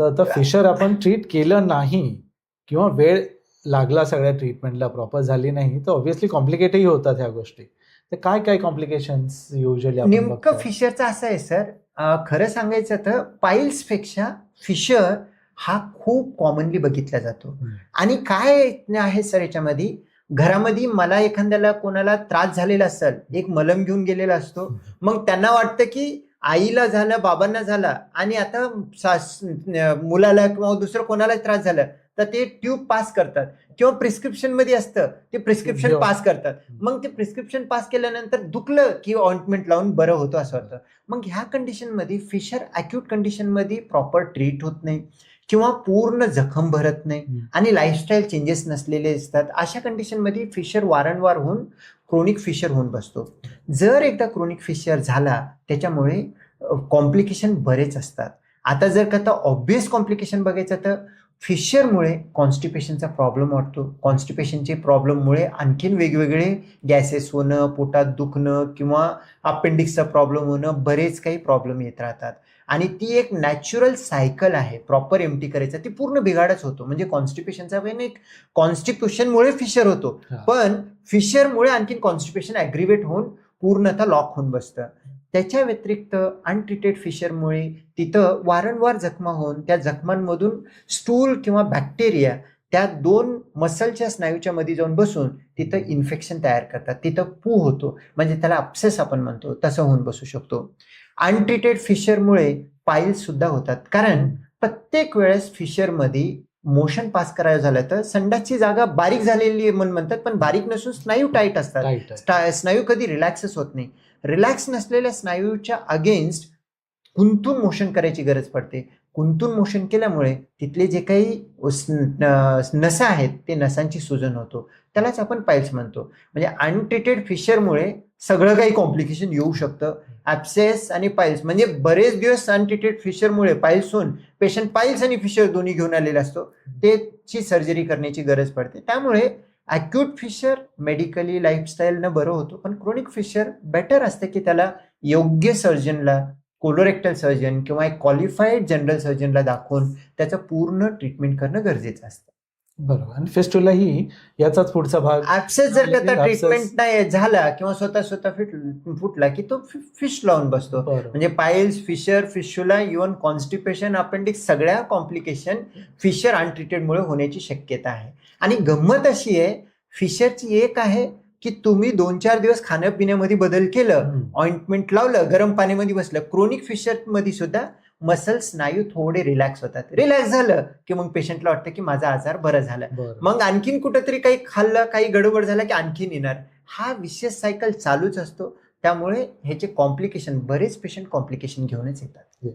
तर आता फिशर आपण ट्रीट केलं नाही किंवा वेळ लागला सगळ्या ट्रीटमेंटला प्रॉपर झाली नाही तर ऑब्व्हियसली कॉम्प्लिकेटही होतात ह्या गोष्टी. तर काय काय कॉम्प्लिकेशन्स युजली नेमकं फिशरचं असं आहे सर खरं सांगायचं तर पाईल्सपेक्षा फिशर हा खूप कॉमनली बघितला जातो. आणि काय आहे सर याच्यामध्ये? घरामध्ये मला एखाद्याला कोणाला त्रास झालेला असेल एक मलम घेऊन गेलेला असतो मग त्यांना वाटतं की आईला झालं बाबांना झाला आणि आता सास मुलाला किंवा दुसरं कोणाला त्रास झाला तर ते ट्यूब पास करतात. किंवा प्रिस्क्रिप्शनमध्ये असतं ते प्रिस्क्रिप्शन हो. पास करतात. मग ते प्रिस्क्रिप्शन पास केल्यानंतर दुखलं की ऑइंटमेंट लावून बरं होतं असं वाटतं. मग ह्या कंडिशनमध्ये फिशर अक्यूट कंडिशनमध्ये प्रॉपर ट्रीट होत नाही. किंवा पूर्ण जखम भरत नाही. आणि लाईफस्टाईल चेंजेस नसलेले असतात अशा कंडिशनमध्ये फिशर वारंवार होऊन क्रोनिक फिशर होऊन बसतो जर एकदा क्रोनिक फिशर झाला त्याच्यामुळे कॉम्प्लिकेशन बरेच असतात आता जर का ऑब्विस कॉम्प्लिकेशन बघायचं तर फिशरमुळे कॉन्स्टिपेशनचा प्रॉब्लेम वाटतो कॉन्स्टिपेशनचे प्रॉब्लेममुळे आणखीन वेगवेगळे गॅसेस होणं पोटात दुखणं किंवा अपेंडिक्सचा प्रॉब्लेम होणं बरेच काही प्रॉब्लेम येत राहतात. आणि ती एक नॅचरल सायकल आहे. प्रॉपर एमटी करायचं ती पूर्ण बिघाडच होतो. म्हणजे कॉन्स्टिपेशनचा पण एक कॉन्स्टिट्युशनमुळे फिशर होतो. पण फिशरमुळे आणखीन कॉन्स्टिपेशन ॲग्रिवेट होऊन पूर्णतः लॉक होऊन बसतं. त्याच्या व्यतिरिक्त अनट्रीटेड फिशरमुळे तिथं वारंवार जखमा होऊन त्या जखमांमधून स्टूल किंवा बॅक्टेरिया त्या दोन मसलच्या स्नायूच्या मध्ये जाऊन बसून तिथं इन्फेक्शन तयार करतात. तिथं पू होतो. म्हणजे त्याला अपसेस आपण म्हणतो. तसं होऊन बसू शकतो. अनट्रीटेड फिशरमुळे पाईल सुद्धा होतात. कारण प्रत्येक वेळेस फिशरमध्ये मोशन पास करायला झालं तर संडासची जागा बारीक झालेली आहे म्हणून म्हणतात पण बारीक नसून स्नायू टाईट असतात. स्नायू कधी रिलॅक्सच होत नाही. रिलॅक्स नसलेल्या स्नायूच्या अगेन्स्ट कुंतून मोशन करायची गरज पडते. कुंतून मोशन केल्यामुळे तिथले जे काही नसा आहेत ते नसांची सुजन होतो. त्यालाच आपण पाईल्स म्हणतो. म्हणजे अनट्रीटेड फिशरमुळे सगळं काही कॉम्प्लिकेशन येऊ शकतं. ॲप्सेस आणि पाईल्स म्हणजे बरेच दिवस अनट्रीटेड फिशरमुळे पाईल्स होऊन पेशंट पाईल्स आणि फिशर दोन्ही घेऊन आलेला असतो. त्याची सर्जरी करण्याची गरज पडते. त्यामुळे अक्यूट फिशर मेडिकली लाईफस्टाईलनं बरं होतो पण क्रोनिक फिशर बेटर असतं की त्याला योग्य सर्जनला कोलोरेक्टल सर्जन किंवा एक क्वालिफाईड जनरल सर्जनला दाखवून त्याचं पूर्ण ट्रीटमेंट करणं गरजेचं असतं. बरोबर आणि फेस्टुला ही याचाच पुढचा भाग ऍप्सेस जर का. ट्रीटमेंट नाही झाला किंवा स्वतः स्वतः फिट फुटला की तो फिश लावून बसतो म्हणजे piles fissure fistula even constipation appendix सगळ्या कॉम्प्लिकेशन फिशर अनट्रीटेडमुळे होण्याची शक्यता आहे आणि गंमत अशी आहे फिशरची एक आहे की तुम्ही दोन चार दिवस खाण्यापिण्यामध्ये बदल केलं. ऑइंटमेंट लावलं गरम पाण्यामध्ये बसलं क्रोनिक फिशरमध्ये सुद्धा मसल स्नायू थोडे रिलॅक्स होतात. रिलॅक्स झालं की मग पेशंटला वाटतं की माझा आजार बरा झाला. मग आणखीन कुठंतरी काही खाल्लं काही गडबड झालं की आणखीन येणार. हा विशेष सायकल चालूच असतो. त्यामुळे ह्याचे कॉम्प्लिकेशन बरेच पेशंट कॉम्प्लिकेशन घेऊनच येतात.